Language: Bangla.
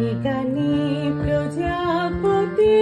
এখানে প্রজাপতি